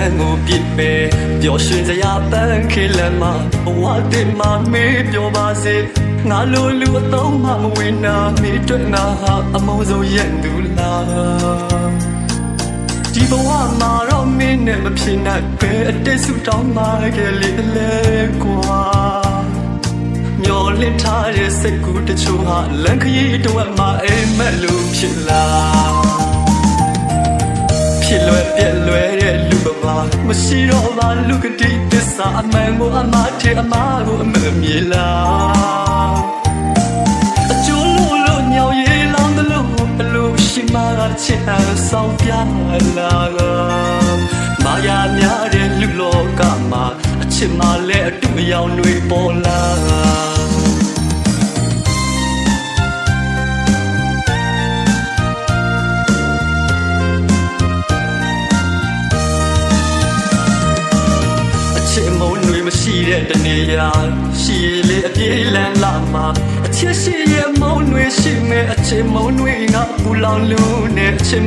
န်းကိုပြစ်ပဲပျော်ရွှင်စရာပန်းခေလမ်းမှာဘဝတင်မှာမေးပြောပါစေငါလိုလူအတော့မှမဝင်နာမေးတွေ့ငါဟာအမုန်းဆုံးရဲ့သူလားဒီဘဝမှာတော့မင်းနဲ့မဖြစ်နိုင်ပဲအတိတ်ဆူတောင်းပါခဲ့လေလေကွာမျောလင့်ထားတဲ့စိတ်ကူးတချို့ဟာလန်ခရီးတော့မှအိမ်မက်လို့ဖြစ်လာဖြစ်လွယ်ပြက်လွယ်တဲ့လူပ မာမရှိတော့ပါလူကတိတစ္ဆာအမှန်ကိုအမှားထဲအမှားကိုအမှန်မြေလားအကျိုးလို့လို့ညောင်ရည်လောင်းတယ်လို့ဘလို့ရှိမှကချစ်တာဆောင်ပြလာကမာယာများတဲ့လူလောကမှာအချစ်မှလည်းအတူအယောင်တွေပေါ်လာ ချစ်မုန်းတွေမရှိတဲ့တနေရာရှိရလေအပြေးလန်းလာမှာအချစ်ရှိရဲ့မုန်းတွေရှိမဲ့အချစ်မုန်းတွေငါပူလောင်လို့နဲ့အချစ်